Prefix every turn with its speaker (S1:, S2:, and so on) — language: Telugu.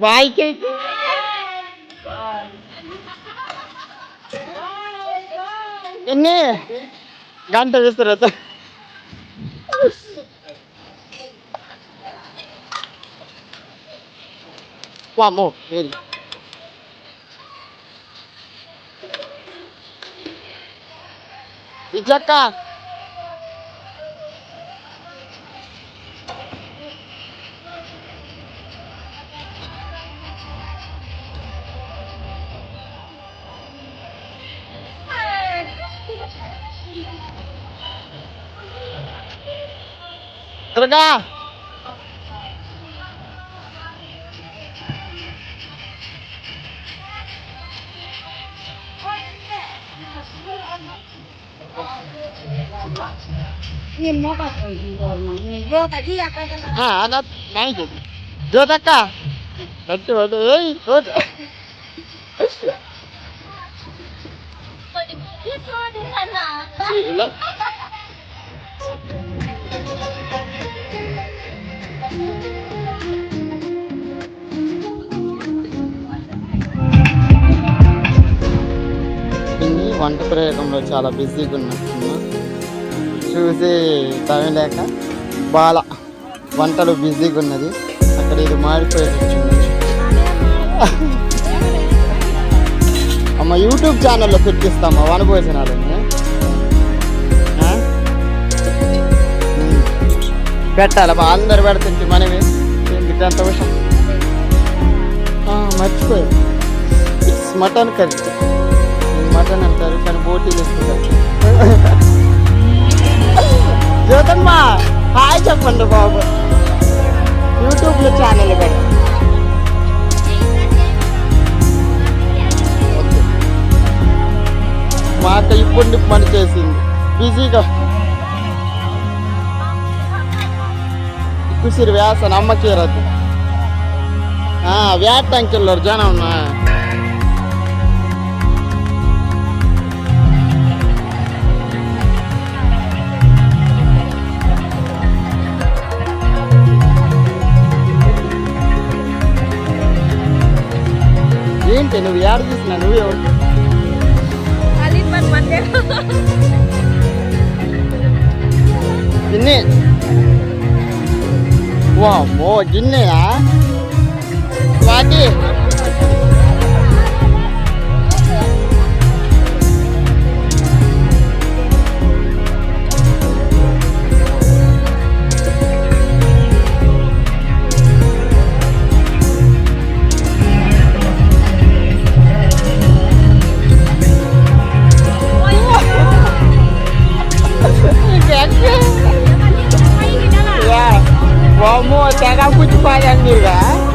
S1: vậy chứ ಇನ್ನೇ ಗಂಟೆ ಬಿಸಿರತ್ತ ವಾಮೋ ಹೇಳಿ ವಿಜಯಕ್ಕ Tara na! Yun mo ka. Bro, tadi ako na. Ha, anak, naik. Dua taka. Nanti mana, oi, oi. Kau di sana. వంట ప్రయోగంలో చాలా బిజీగా ఉన్నట్టున్నా. చూసి టైం లేక బాల వంటలు బిజీగా ఉన్నది. అక్కడ ఇది మాడిపోయి అమ్మ యూట్యూబ్ ఛానల్లో పెట్టిస్తామా వనభోజనాలని ఆ? ఉమ్. పెట్టాలమ్మా అందరు పెడుతుంటే మనమే ఎందుకు అంత విషయం మర్చిపోయి ఇట్స్ మటన్ కర్రీ మటన్ అంటారు కానీ బోటీలు ఇస్తుంటారు జ్యోతమ్మ హాయ్ చెప్పండి బాబు. యూట్యూబ్లో ఛానల్ పెడ మా అక్క ఇప్పుడు పని చేసింది. బిజీగా. కుసిరి వ్యాసన అమ్మకి రద్దు వ్యాట్ అంకెళ్ళారు జనం ఉన్నా ఏంటి నువ్వు ఏడ చూసినా నువ్వే గిన్నె వామ్మో గిన్నెయా వాటి kamu cuma yang juga